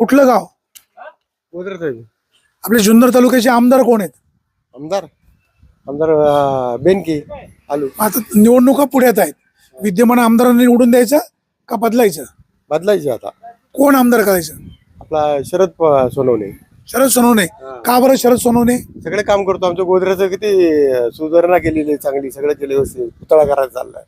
कुठलं गाव. आपले जुन्नर तालुक्याचे आमदार कोण आहेत? आमदार? आमदार अं, बेनके आलू. आता निवडणुका पुढ्यात आहेत. विद्यमान आमदारांना निवडून द्यायचं का बदलायचं? बदलायचे आता. कोण आमदार करायचं? आपला शरद प- सोनवणे. शरद सोनवणे. का बरं शरद सोनवणे? सगळे काम करतो. आमच्या गोदरेचं किती अं, सुधारणा केलेली आहे चांगली. सगळं केलं व्यवस्थित. पुतळा करायचा चाललाय.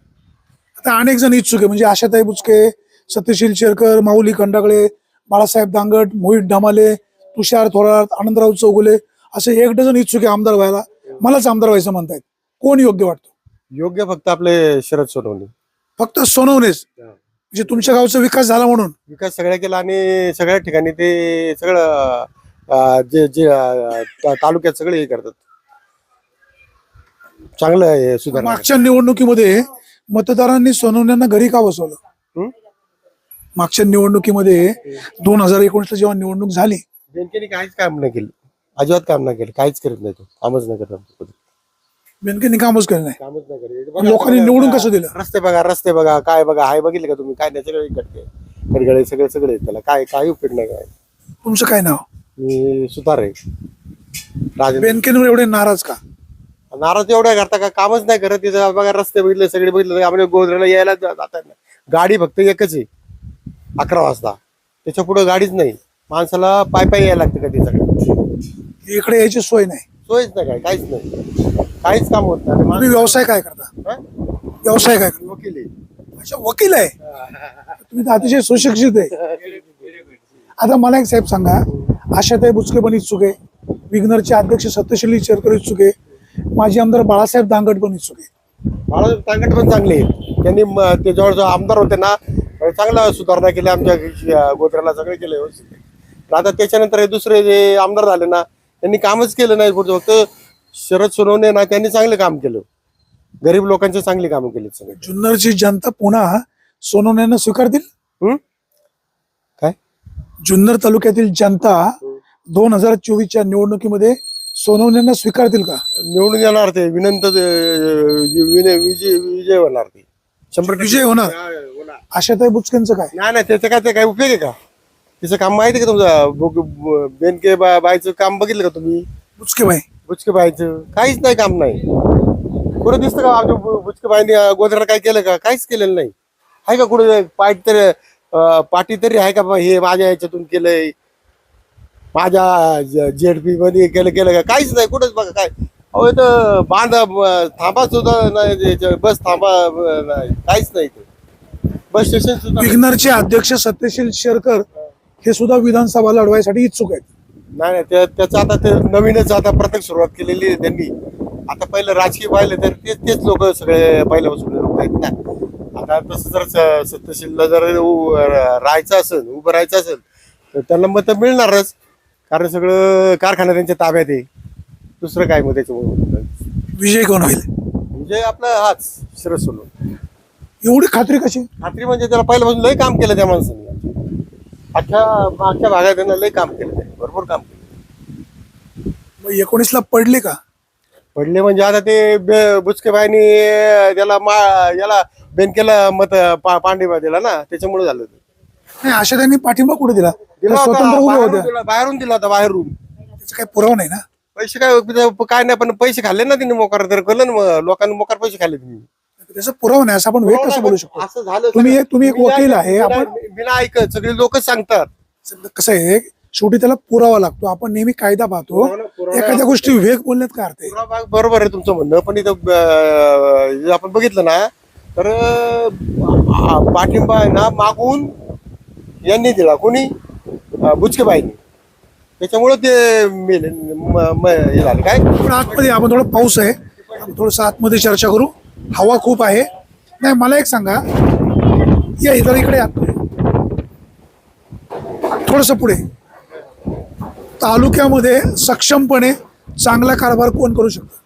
आता अनेक जण इच्छुक आहे. म्हणजे आशाताई बुचके सत्यशील शेरकर माऊली खंडागळे बाळासाहेब दांगट मोहित ढामाले तुषार थोरात आनंदराव चौगुले असे एक डझन इच्छुक आमदार व्हायला. मलाच आमदार व्हायचं म्हणतायत. कोण योग्य वाटतो? योग्य फक्त आपले शरद सोनवणे. फक्त सोनवणेच. म्हणजे तुमच्या गावचा विकास झाला म्हणून. विकास सगळ्या केला आणि सगळ्या ठिकाणी ते सगळं जे जे तालुक्यात सगळे हे करतात. चांगलं आहे मागच्या निवडणुकीमध्ये मतदारांनी सोनवण्यांना घरी का बसवलं? मागच्या निवडणुकीमध्ये दोन हजार एकोणीसला जेव्हा निवडणूक झाली बँकेने काहीच काम नाही केलं. अजिबात काम नाही केलं. काहीच करत नाही तो. कामच नाही करत. बँकेने कामच केलं नाही. कामच नाही करत लोकांनी निवडून कसं दिलं? रस्ते बघा रस्ते बघा काय बघा हाय बघितलं का तुम्ही? काय नाही सगळे कडगळे सगळे सगळे त्याला. काय काय उपयोग नाही काय. तुमचं काय नाव? मी सुतार आहे. राजेंद्र बँकेवर एवढे नाराज का? नाराज एवढ्या करता का? कामच नाही करत. तिथं बघा रस्ते बघितले सगळे बघितले. आपल्या गोदरेला यायला जाता येत नाही. गाडी फक्त एकच आहे. अकरा वाजता. त्याच्या पुढे गाडीच नाही. माणसाला पाय पाय यायला लागतं कधी सगळं? इकडे यायची सोय नाही. सोयच नाही काय काहीच नाही. काहीच काम होत नाही. तुम्ही माणूस- व्यवसाय काय करता? हा? व्यवसाय काय करता? वकील आहे. अच्छा वकील आहे? तुम्ही तर अतिशय सुशिक्षित आहे. आता मला एक साहेब सांगा. आशाताई बुचके पण इच्छुक आहे. विग्नरचे अध्यक्ष सत्यशील शेरकर इच्छुक आहे. माजी आमदार बाळासाहेब दांगट पण इच्छुक आहे. बाळासाहेब तांगट पण चांगले आहेत. त्यांनी म- ते जवळजवळ आमदार होते ना चांगला सुधारणा केली आमच्या अं, गोत्र्याला सगळे केले व्यवस्थित. आता त्याच्यानंतर हे दुसरे जे आमदार झाले ना त्यांनी कामच केलं नाही पुढचं. फक्त शरद सोनवणे ना त्यांनी चांगलं काम केलं. गरीब लोकांचे चांगली कामं केली सगळे. जुन्नरची जनता पुन्हा सोनवण्यांना स्वीकारतील? काय? जुन्नर तालुक्यातील जनता दोन हजार चोवीसच्या निवडणुकीमध्ये सोनवण्यांना स्वीकारतील का? निवडून येणार ते. विनंत विजय होणार ते. शंभर. विजय होणार? होणार. आशाताई बुचकेंचं काय? नाही नाही त्याचं काय ते काय उपयोग आहे का? तिचं काम माहिती आहे का तुमचं? बेनके बा- बाईचं काम बघितलं का तुम्ही? बुचके भाई बुचके बाईचं काहीच नाही काम नाही. कुठं दिसतं का आमच्या बु- बुचके बाईने गोदरा काय केलं का? काहीच केलेलं नाही. आहे का कुठं पाठ तर अं, पाठी तरी आहे का बा हे माझ्या याच्यातून केलंय? माझ्या जेडपी मध्ये केलं केलं का? काहीच नाही कुठंच बघा काय. अहो इथं बांधा ब- थांबा सुद्धा नाही याच्या- बस थांबा ब- नाही. काहीच नाही इथं. Bus station. विग्नरचे अध्यक्ष सत्यशील शेरकर हे सुद्धा विधानसभा लढवायसाठी इच्छुक आहेत. नाही नाही त्या- त्याचं आता ते नवीनच आता प्रत्येक सुरुवात केलेली आहे त्यांनी. आता पहिलं राजकीय पाहिलं तर तेच तेच लोक सगळे पहिल्यापासून लोक आहेत ना आता तसं जर स- सत्यशीलला जर उ- राहायचं असेल उभं राहायचं असेल तर त्यांना मत मिळणारच. कारण सगळं कारखाना त्यांच्या ताब्यात आहे. दुसरं काय मग त्याच्यामुळे? विजय कोण होईल? म्हणजे आपला हाच शरद सोडून एवढी खात्री कशी? खात्री म्हणजे त्याला पहिल्यापासून लय काम केलं त्या माणसाने. अख्ख्या मागच्या भागात त्यांना लय काम केलं त्यांनी. भरपूर काम केलं. मग एकोणीसला पडले का? पडले म्हणजे आता ते बे- बुचकेबाईनी त्याला मा याला बेनकेला मत पा- पांडिबा दिला ना त्याच्यामुळे झालं ते. नाही आशा त्यांनी पाठिंबा कुठे दिला? दिला होता, स्वतंत्र बाहेरून होत्या. दिला- बाहेरून दिला होता बाहेरून. त्याचा काही पुरावा नाही ना? पैसे काय काय नाही पण पैसे खाल्ले ना तिने मोकार तर कळलं ना मग लोकांनी मोकार पैसे खाल्ले तुम्ही त्याचा पुरावा नाही असं आपण वेळ कसं बोलू शकतो? असं झालं तुम्ही एक- तुम्ही एक वकील आहे, आपण- बिना ऐकत सगळे लोक सांगतात. कसं आहे शेवटी त्याला पुरावा लागतो. आपण नेहमी कायदा पाहतो. एखाद्या गोष्टी वेग बोलण्यात काय अर्थ आहे? बरोबर आहे तुमचं म्हणणं पण इथं अं, आपण बघितलं ना तर अं, पाठिंबा आहे ना मागून यांनी दिला. कोणी? अं, बुचकेबाईंनी. त्याच्यामुळं ते मेले म- म- हे झालं. काय? पण आतमध्ये आपण थोडं पाऊस आहे. आपण थोडंसं आतमध्ये चर्चा करू. हवा खूप आहे. नाही मला एक सांगा. या इतर इकडे आतमध्ये थोडस पुढे. तालुक्यामध्ये सक्षमपणे चांगला कारभार कोण करू शकतो?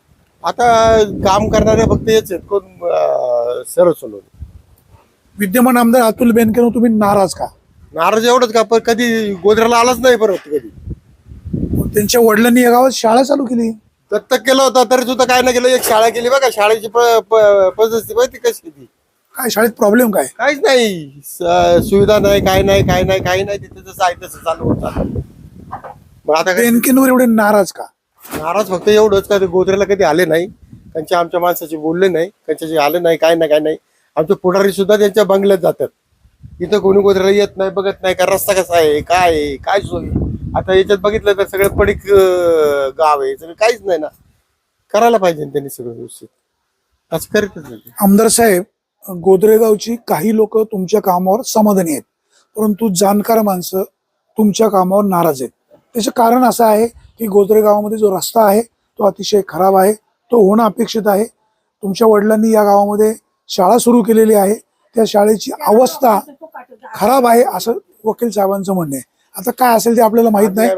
आता काम करणारे फक्त हेच आहेत. कोण सरळ सोडून विद्यमान आमदार अतुल बेनकेनं तुम्ही नाराज का? नाराज एवढंच का? पण कधी गोदऱ्याला आलाच नाही परत कधी. त्यांच्या वडिलांनी या गावात शाळा चालू केली. दत्तक केलं होतं तरी सुद्धा काय नाही केलं. एक शाळा केली बघा शाळेची प- प- पद्धती माहिती कशी ती? काय शाळेत प्रॉब्लेम काय? काहीच नाही. स- सुविधा नाही काय नाही काय नाही काही नाही. तिथे जसं आहे तसं चालू होत. मग आता काय? एवढे नाराज का? नाराज फक्त एवढंच का ते गोदरेला कधी आले नाही. त्यांच्या आमच्या माणसाचे बोलले नाही. त्यांच्याशी आले नाही काय नाही काय नाही. आमचे पुढारी सुद्धा त्यांच्या बंगल्यात जातात. इथं कोणी गोदरेला येत नाही बघत नाही का रस्ता कसा आहे काय आहे काय सोय आता याच्यात बघितलं तर सगळं पडीक गाव आहे. सगळं काहीच नाही ना. करायला पाहिजे ना त्यांनी सगळं व्यवस्थित. असं करीतच नाही आमदार साहेब गोदरेगावची काही लोक तुमच्या कामावर समाधानी आहेत. परंतु जाणकार माणसं तुमच्या कामावर नाराज आहेत. त्याचं कारण असं आहे की गोदरेगावामध्ये जो रस्ता आहे तो अतिशय खराब आहे. तो होणं अपेक्षित आहे. तुमच्या वडिलांनी या गावामध्ये शाळा सुरू केलेली आहे. त्या शाळेची अवस्था खराब आहे असं वकील साहेबांचं म्हणणं आहे. आता काय असेल ते आपल्याला माहीत नाही.